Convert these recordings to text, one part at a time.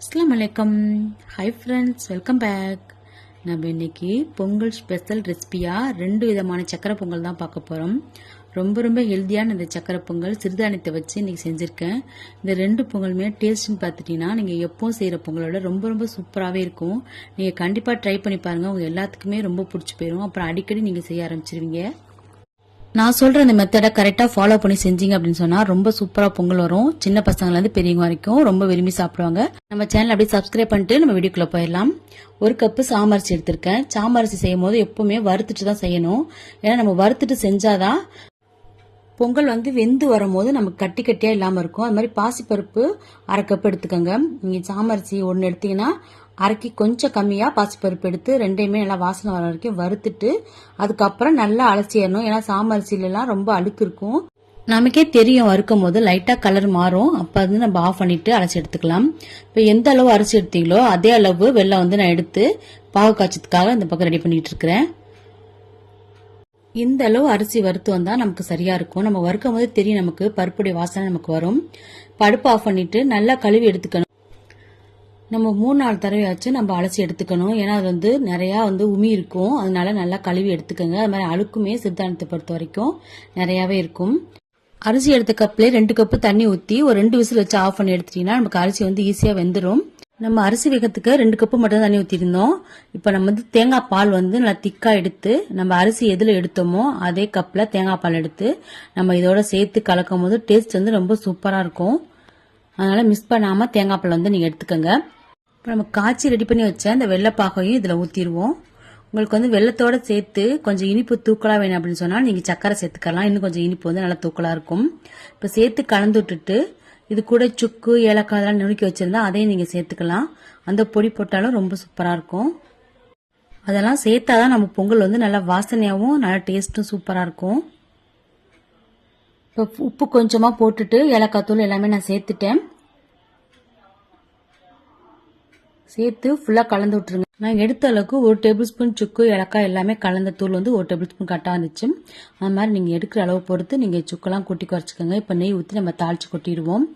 அஸ்லாம் வலைக்கம் hi friends welcome back நம்ம இன்னைக்கு பொங்கல் ஸ்பெஷல் ரெசிபியாக ரெண்டு விதமான சக்கரை பொங்கல் தான் பார்க்க போகிறோம் ரொம்ப ரொம்ப ஹெல்த்தியான இந்த சக்கரை பொங்கல் சிறுதானியத்தை வச்சு இன்னைக்கு செஞ்சுருக்கேன். இந்த ரெண்டு பொங்கலுமே டேஸ்ட்னு பார்த்துட்டிங்கன்னா நீங்கள் எப்போவும் செய்கிற பொங்கலோட ரொம்ப ரொம்ப சூப்பராகவே இருக்கும். நீங்கள் கண்டிப்பாக ட்ரை பண்ணி பாருங்கள் உங்கள் எல்லாத்துக்குமே ரொம்ப பிடிச்சி போயிடும் அப்புறம் அடிக்கடி நீங்கள் செய்ய ஆரம்பிச்சிருவீங்க. நான் சொல்ற இந்த மெத்தடை கரெக்டா ஃபாலோ பண்ணி செஞ்சீங்க அப்படின்னு சொன்னா ரொம்ப சூப்பரா பொங்கல் வரும். சின்ன பசங்கள்ல இருந்து பெரியவங்க வரைக்கும் ரொம்ப விரும்பி சாப்பிடுவாங்க. நம்ம சேனல் அப்படியே சப்ஸ்கிரைப் பண்ணிட்டு நம்ம வீடியோக்குள்ள போயிடலாம். ஒரு கப்பு சாமரிசி எடுத்திருக்கேன். சாமரிசி செய்யும் போது எப்பவுமே வறுத்துட்டு தான் செய்யணும். ஏன்னா நம்ம வறுத்துட்டு செஞ்சாதான் பொங்கல் வந்து வெந்து வரும்போது நமக்கு கட்டி கட்டியா இல்லாம இருக்கும். அது மாதிரி பாசிப்பருப்பு அரை கப் எடுத்துக்கோங்க. நீங்க சாமரிசி ஒன்று எடுத்தீங்கன்னா அரைக்கி கொஞ்சம் கம்மியாக பாசிப்பருப்பு எடுத்து ரெண்டையுமே நல்லா வாசனை வர வரைக்கும் வறுத்துட்டு அதுக்கப்புறம் நல்லா அலசிடணும். ஏன்னா சாமரிசிலலாம் ரொம்ப அழுக்கு இருக்கும். நமக்கே தெரியும் வறுக்கும் போது லைட்டாக கலர் மாறும். அப்போ வந்து நம்ம ஆஃப் பண்ணிட்டு அரைச்சி எடுத்துக்கலாம். இப்போ எந்த அளவு அரிசி எடுத்தீங்களோ அதே அளவு வெள்ளம் வந்து நான் எடுத்து பாகு காய்ச்சதுக்காக இந்த பக்கம் ரெடி பண்ணிட்டு இருக்கிறேன். இந்த அளவு அரிசி வறுத்து வந்தா நமக்கு சரியா இருக்கும். நம்ம வறுக்கும் போது தெரியும் நமக்கு பருப்புடைய வாசனை நமக்கு வரும். பருப்பு ஆஃப் பண்ணிட்டு நல்லா கழுவி எடுத்துக்கணும். நம்ம மூணு நாலு தடவையாச்சும் நம்ம அலசி எடுத்துக்கணும். ஏன்னா அது வந்து நிறையா வந்து உமி இருக்கும். அதனால நல்லா கழுவி எடுத்துக்கோங்க. அது மாதிரி அழுக்குமே சித்தாந்தத்தை பொறுத்த வரைக்கும் நிறையாவே இருக்கும். அரிசி எடுத்த கப்லேயே ரெண்டு கப்பு தண்ணி ஊற்றி ஒரு ரெண்டு விசில் வச்சு ஆஃப் பண்ணி எடுத்துட்டீங்கன்னா நமக்கு அரிசி வந்து ஈஸியாக வெந்துடும் நம்ம அரிசி வேகத்துக்கு ரெண்டு கப்பு மட்டும் தண்ணி ஊற்றிருந்தோம் இப்போ நம்ம வந்து தேங்காய் பால் வந்து நல்லா திக்காக எடுத்து நம்ம அரிசி எதில் எடுத்தோமோ அதே கப்பில் தேங்காய் பால் எடுத்து நம்ம இதோட சேர்த்து கலக்கும் போது டேஸ்ட் வந்து ரொம்ப சூப்பராக இருக்கும். அதனால் மிஸ் பண்ணாமல் தேங்காய் பால் வந்து நீங்கள் எடுத்துக்கோங்க. இப்போ நம்ம காய்ச்சி ரெடி பண்ணி வச்ச இந்த வெள்ளைப்பாகையும் இதில் ஊற்றிடுவோம் உங்களுக்கு வந்து வெள்ளத்தோடு சேர்த்து கொஞ்சம் இனிப்பு தூக்கலாக வேணும் அப்படின்னு சொன்னால் நீங்கள் சக்கரை சேர்த்துக்கலாம். இன்னும் கொஞ்சம் இனிப்பு வந்து நல்லா தூக்கலாக இருக்கும். இப்போ சேர்த்து கலந்து விட்டுட்டு இது கூட சுக்கு ஏலக்காய் அதெல்லாம் நுணுக்கி வச்சுருந்தா அதையும் நீங்கள் சேர்த்துக்கலாம். அந்த பொடி போட்டாலும் ரொம்ப சூப்பராக இருக்கும். அதெல்லாம் சேர்த்தாதான் நம்ம பொங்கல் வந்து நல்லா வாசனையாகவும் நல்லா டேஸ்ட்டும் சூப்பராக இருக்கும். இப்போ உப்பு கொஞ்சமாக போட்டுட்டு ஏலக்காய் தூள் எல்லாமே நான் சேர்த்துட்டேன். சேர்த்து ஃபுல்லாக கலந்து விட்டுருங்க. நான் எடுத்த அளவுக்கு ஒரு டேபிள் ஸ்பூன் சுக்கு இலக்காய் எல்லாமே கலந்த தூள் வந்து ஒரு டேபிள் ஸ்பூன் கரெக்டாக இருந்துச்சு அது மாதிரி நீங்கள் எடுக்கிற அளவு பொறுத்து நீங்கள் சுக்கெல்லாம் கொட்டி குறைச்சிக்கோங்க. இப்போ நெய் ஊற்றி நம்ம தாளிச்சு கொட்டிடுவோம்.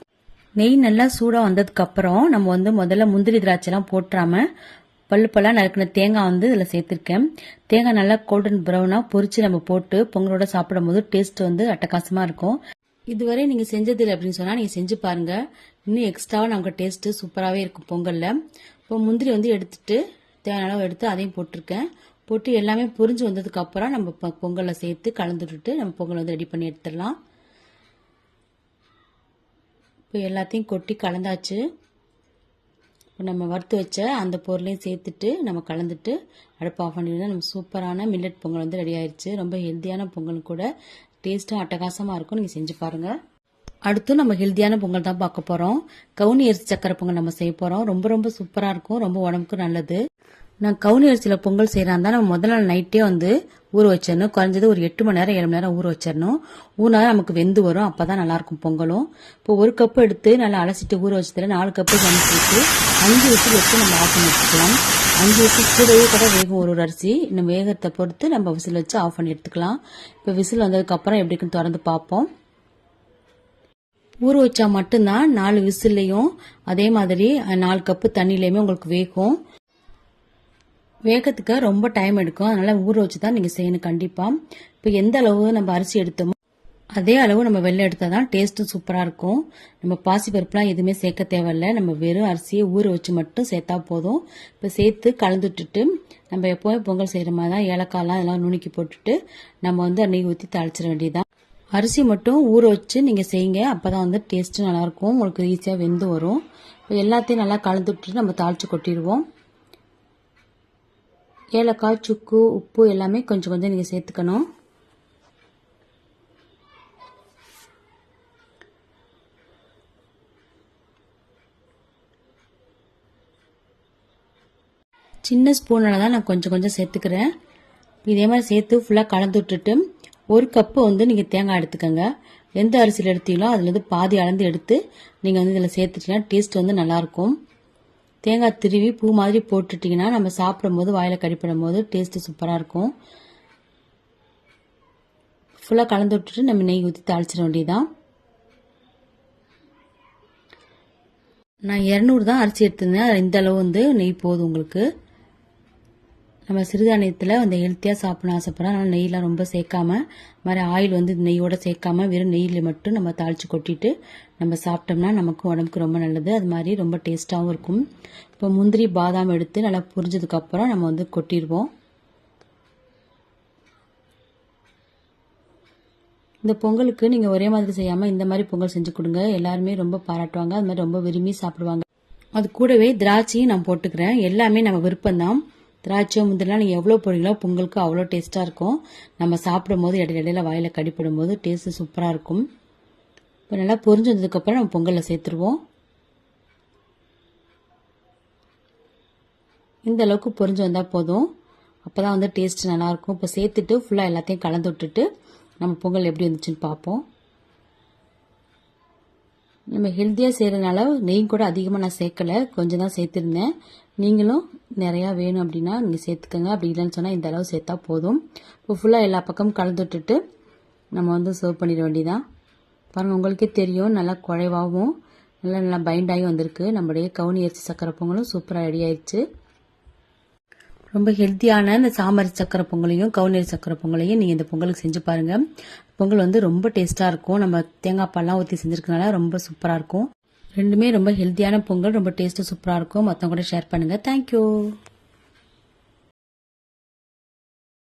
நெய் நல்லா சூடாக வந்ததுக்கப்புறம் நம்ம வந்து முதல்ல முந்திரி திராட்சைலாம் போட்டுறாமல் பல்லு பல்லாக நறுக்கின தேங்காய் வந்து இதில் சேர்த்துருக்கேன். தேங்காய் நல்லா கோல்டன் ப்ரௌனாக பொறிச்சு நம்ம போட்டு பொங்கலோட சாப்பிடும் போது டேஸ்ட் வந்து அட்டகாசமாக இருக்கும். இதுவரை நீங்கள் செஞ்சதில்லை அப்படின்னு சொன்னால் நீங்கள் செஞ்சு பாருங்கள் இன்னும் எக்ஸ்ட்ராவாக நமக்கு டேஸ்ட்டு சூப்பராகவே இருக்கும் பொங்கலில். இப்போ முந்திரி வந்து எடுத்துட்டு தேவையான அளவு எடுத்து அதையும் போட்டிருக்கேன். போட்டு எல்லாமே பொரிஞ்சு வந்ததுக்கு அப்புறம் நம்ம பொ- பொங்கலை சேர்த்து கலந்துட்டு நம்ம பொங்கல் வந்து ரெடி பண்ணி எடுத்துடலாம். இப்போ எல்லாத்தையும் கொட்டி கலந்தாச்சு. இப்போ நம்ம வறுத்து வச்ச அந்த பொருளையும் சேர்த்துட்டு நம்ம கலந்துட்டு அடுப்பு ஆஃப் பண்ணிடுறோம் நம்ம சூப்பரான மில்லட் பொங்கல் வந்து ரெடி ஆயிடுச்சு ரொம்ப ஹெல்த்தியான பொங்கல் கூட. டேஸ்ட்டும் அட்டகாசமாக இருக்கும். நீங்கள் செஞ்சு பாருங்கள் அடுத்து நம்ம ஹெல்த்தியான பொங்கல் தான் பார்க்க போகிறோம் கவுனி அரிசி சக்கரை பொங்கல் நம்ம செய்ய போகிறோம் ரொம்ப ரொம்ப சூப்பராக இருக்கும். ரொம்ப உடம்புக்கு நல்லது. நான் கவுனி அரிசியில் பொங்கல் செய்கிறாந்தா நம்ம முதல் நாள் நைட்டே வந்து ஊற வச்சிடணும். குறைஞ்சது ஒரு எட்டு மணி நேரம் ஏழு மணி நேரம் ஊற வச்சிடணும். ஊனா நமக்கு வெந்து வரும். அப்போ தான் நல்லாயிருக்கும் பொங்கலும். இப்போ ஒரு கப்பு எடுத்து நல்லா அலசிட்டு ஊற வச்சதுல நாலு கப்பு தண்ணி சேர்த்து அஞ்சு விசில் வச்சு நம்ம ஆஃப் பண்ணி வச்சுக்கலாம். அஞ்சு விசில் கூடவே கூட வேகும் ஒரு ஒரு அரிசி. இன்னும் வேகத்தை பொறுத்து நம்ம விசில் வச்சு ஆஃப் பண்ணி எடுத்துக்கலாம். இப்போ விசில் வந்ததுக்கப்புறம் எப்படி இருக்குன்னு திறந்து பார்ப்போம். ஊற வச்சா மட்டும்தான் நாலு விசில்லையும் அதே மாதிரி நாலு கப்பு தண்ணியிலையுமே உங்களுக்கு வேகும். வேகத்துக்கு ரொம்ப டைம் எடுக்கும். அதனால ஊற வச்சு தான் நீங்கள் செய்யணும் கண்டிப்பாக இப்போ எந்த அளவு நம்ம அரிசி எடுத்தோமோ அதே அளவு நம்ம வெள்ளை எடுத்தால் தான் டேஸ்ட்டும் சூப்பராக இருக்கும். நம்ம பாசி பருப்புலாம் எதுவுமே சேர்க்க தேவையில்ல. நம்ம வெறும் அரிசியை ஊற வச்சு மட்டும் சேர்த்தா போதும். இப்போ சேர்த்து கலந்து விட்டுட்டு நம்ம எப்போவுமே பொங்கல் செய்கிற மாதிரி தான் ஏலக்காய்லாம் அதெல்லாம் நுணுக்கி போட்டுட்டு நம்ம வந்து நெய் ஊற்றி தாளிச்சிட வேண்டியதான் அரிசி மட்டும் ஊற வச்சு நீங்கள் செய்யுங்க. அப்போ தான் வந்து டேஸ்ட்டு நல்லாயிருக்கும் உங்களுக்கு ஈஸியாக வெந்து வரும். இப்போ எல்லாத்தையும் நல்லா கலந்து விட்டுட்டு நம்ம தாளித்து கொட்டிடுவோம். ஏலக்காய் சுக்கு உப்பு எல்லாமே கொஞ்சம் கொஞ்சம் நீங்கள் சேர்த்துக்கணும். சின்ன ஸ்பூனில் தான் நான் கொஞ்சம் கொஞ்சம் சேர்த்துக்கிறேன். இதே மாதிரி சேர்த்து ஃபுல்லாக கலந்து விட்டுட்டு ஒரு கப்பு வந்து நீங்கள் தேங்காய் எடுத்துக்கோங்க. எந்த அரிசியில் எடுத்தீங்களோ அதுலேருந்து பாதி அளந்து எடுத்து நீங்கள் வந்து இதில் சேர்த்துட்டிங்கன்னா டேஸ்ட் வந்து நல்லாயிருக்கும் தேங்காய் திருவி பூ மாதிரி போட்டுட்டிங்கன்னா நம்ம சாப்பிடும்போது வாயில் கடிப்படும் போது டேஸ்ட்டு சூப்பராக இருக்கும். ஃபுல்லாக கலந்து விட்டுட்டு நம்ம நெய் ஊற்றி தாளிச்சிட வேண்டியதுதான். நான் இரநூறு தான் அரிசி எடுத்திருந்தேன். இந்த அளவு வந்து நெய் போதும் உங்களுக்கு. நம்ம சிறுதானியத்தில் அந்த ஹெல்த்தியாக சாப்பிடணும் ஆசைப்படுறோம். அதனால் நெய்லாம் ரொம்ப சேர்க்காம மாதிரி ஆயில் வந்து நெய்யோடு சேர்க்காம வெறும் நெய்யில் மட்டும் நம்ம தாளித்து கொட்டிட்டு நம்ம சாப்பிட்டோம்னா நமக்கு உடம்புக்கு ரொம்ப நல்லது. அது மாதிரி ரொம்ப டேஸ்ட்டாகவும் இருக்கும். இப்போ முந்திரி பாதாம் எடுத்து நல்லா புரிஞ்சதுக்கப்புறம் நம்ம வந்து கொட்டிடுவோம். இந்த பொங்கலுக்கு நீங்கள் ஒரே மாதிரி செய்யாமல் இந்த மாதிரி பொங்கல் செஞ்சு கொடுங்க. எல்லாருமே ரொம்ப பாராட்டுவாங்க. அது மாதிரி ரொம்ப விரும்பி சாப்பிடுவாங்க. அது கூடவே திராட்சையும் நான் போட்டுக்கிறேன். எல்லாமே நம்ம விருப்பம்தான். திராட்சை முந்திரிலாம் நீங்கள் எவ்வளோ போடுறீங்களோ பொங்கலுக்கு அவ்வளோ டேஸ்ட்டாக இருக்கும். நம்ம சாப்பிடும் போது இடையில இடையில வாயில் கடிப்படும் போது டேஸ்ட்டு சூப்பராக இருக்கும். இப்போ நல்லா பொரிஞ்சு வந்ததுக்கப்புறம் நம்ம பொங்கலில் சேர்த்துருவோம். இந்த அளவுக்கு பொரிஞ்சு வந்தால் போதும். அப்போ தான் வந்து டேஸ்ட் நல்லாயிருக்கும் இப்போ சேர்த்துட்டு ஃபுல்லாக எல்லாத்தையும் கலந்து விட்டுட்டு நம்ம பொங்கல் எப்படி வந்துச்சுன்னு பார்ப்போம். நம்ம ஹெல்த்தியாக செய்கிறதுனால நெய் கூட அதிகமாக நான் சேர்க்கலை. கொஞ்சம் தான் சேர்த்துருந்தேன். நீங்களும் நிறையா வேணும் அப்படின்னா நீங்கள் சேர்த்துக்கோங்க. அப்படி இல்லைன்னு சொன்னால் இந்த அளவு சேர்த்தா போதும். இப்போ ஃபுல்லாக எல்லா பக்கமும் கலந்து விட்டுட்டு நம்ம வந்து சர்வ் பண்ணிட வேண்டியதான் பாருங்கள் உங்களுக்கே தெரியும். நல்லா குறைவாகவும் நல்லா நல்லா பைண்டாகி வந்திருக்கு. நம்மளுடைய கவுனி அரிசி சக்கரை பொங்கலும் சூப்பராக ரெடி ஆயிடுச்சு. ரொம்ப ஹெல்த்தியான இந்த சாமரி சக்கரை பொங்கலையும் கவுனரி சக்கரை பொங்கலையும் நீங்கள் இந்த பொங்கலுக்கு செஞ்சு பாருங்கள் பொங்கல் வந்து ரொம்ப டேஸ்ட்டாக இருக்கும். நம்ம தேங்காய் பால்லாம் ஊற்றி செஞ்சுருக்கனால ரொம்ப சூப்பராக இருக்கும். ரெண்டுமே ரொம்ப ஹெல்த்தியான பொங்கல் ரொம்ப டேஸ்ட்டு சூப்பராக இருக்கும். மற்றவங்க கூட ஷேர் பண்ணுங்கள் தேங்க்யூ